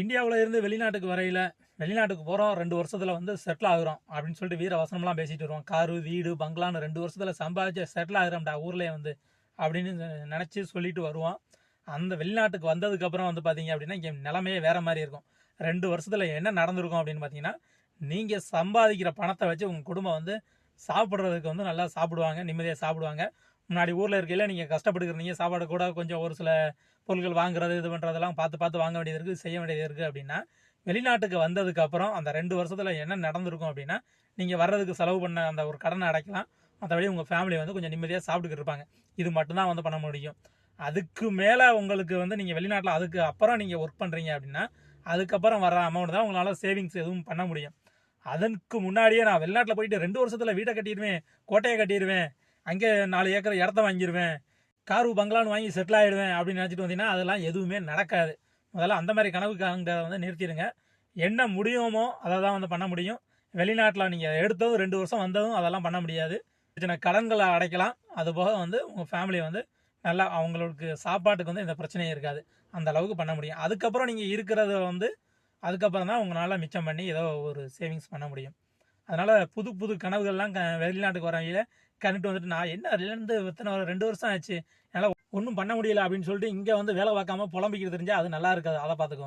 இந்தியாவில் இருந்து வெளிநாட்டுக்கு வரையில் வெளிநாட்டுக்கு போகிறோம் ரெண்டு வருஷத்தில் வந்து செட்டில் ஆகுறோம் அப்படின்னு சொல்லிட்டு வீர வசனம்லாம் பேசிட்டு வருவோம். காரு வீடு பங்களான்னு ரெண்டு வருஷத்தில் சம்பாதிச்சு செட்டில் ஆகுறோம்டா ஊர்லேயே வந்து அப்படின்னு நினச்சி சொல்லிட்டு வருவோம். அந்த வெளிநாட்டுக்கு வந்ததுக்கப்புறம் வந்து பார்த்தீங்க அப்படின்னா இங்கே நிலமையே வேறு மாதிரி இருக்கும். ரெண்டு வருஷத்தில் என்ன நடந்திருக்கும் அப்படின்னு பார்த்தீங்கன்னா நீங்கள் சம்பாதிக்கிற பணத்தை வச்சு உங்கள் குடும்பம் வந்து சாப்பிட்றதுக்கு வந்து நல்லா சாப்பிடுவாங்க நிம்மதியாக சாப்பிடுவாங்க. முன்னாடி ஊரில் இருக்கையில் நீங்கள் கஷ்டப்படுக்கிறீங்க சாப்பாடு கூட கொஞ்சம் ஒரு சில பொருட்கள் வாங்குறது இது பண்ணுறதெல்லாம் பார்த்து பார்த்து வாங்க வேண்டியது இருக்குது செய்ய வேண்டியது இருக்குது அப்படின்னா வெளிநாட்டுக்கு வந்ததுக்கப்புறம் அந்த ரெண்டு வருஷத்தில் என்ன நடந்திருக்கும் அப்படின்னா நீங்கள் வர்றதுக்கு செலவு பண்ண அந்த ஒரு கடனை அடைக்கலாம். மற்றபடி உங்கள் ஃபேமிலி வந்து கொஞ்சம் நிம்மதியாக சாப்பிட்டுக்கிட்டு இருப்பாங்க. இது மட்டும்தான் வந்து பண்ண முடியும். அதுக்கு மேலே உங்களுக்கு வந்து நீங்கள் வெளிநாட்டில் அதுக்கு அப்புறம் நீங்கள் ஒர்க் பண்ணுறீங்க அப்படின்னா அதுக்கப்புறம் வர அமௌண்ட் தான் உங்களால் சேவிங்ஸ் எதுவும் பண்ண முடியும். அதற்கு முன்னாடியே நான் வெளிநாட்டில் போயிட்டு ரெண்டு வருஷத்தில் வீட்டை கட்டிடுவேன் கோட்டையை கட்டிடுவேன் அங்கே நாலு ஏக்கர் இடத்த வாங்கிடுவேன் காரு பங்களான்னு வாங்கி செட்டில் ஆகிடுவேன் அப்படின்னு நினச்சிட்டு வந்தீங்கன்னா அதெல்லாம் எதுவுமே நடக்காது. முதல்ல அந்த மாதிரி கனவு வந்து நிறுத்திடுங்க. என்ன முடியுமோ அதை தான் வந்து பண்ண முடியும். வெளிநாட்டில் நீங்கள் எடுத்ததும் ரெண்டு வருஷம் வந்ததும் அதெல்லாம் பண்ண முடியாது. சின்ன கடன்களை அடைக்கலாம். அது போக வந்து உங்கள் ஃபேமிலி வந்து நல்லா அவங்களுக்கு சாப்பாட்டுக்கு வந்து எந்த பிரச்சனையும் இருக்காது. அந்த அளவுக்கு பண்ண முடியும். அதுக்கப்புறம் நீங்கள் இருக்கிறத வந்து அதுக்கப்புறம் தான் உங்களால் மிச்சம் பண்ணி ஏதோ ஒரு சேவிங்ஸ் பண்ண முடியும். அதனால் புது புது கனவுகள்லாம் க வெளிநாட்டுக்கு வரவங்க கண்டுட்டு வந்துட்டு நான் என்ன அதுலேருந்து இத்தனை வர ரெண்டு வருஷம் ஆச்சு? என்னால் ஒன்றும் பண்ண முடியல அப்படின்னு சொல்லிட்டு இங்கே வந்து வேலை பார்க்காம புலம்பிக்கிறது தெரிஞ்சால் அது நல்லா இருக்காது. அதை பார்த்துக்கோங்க.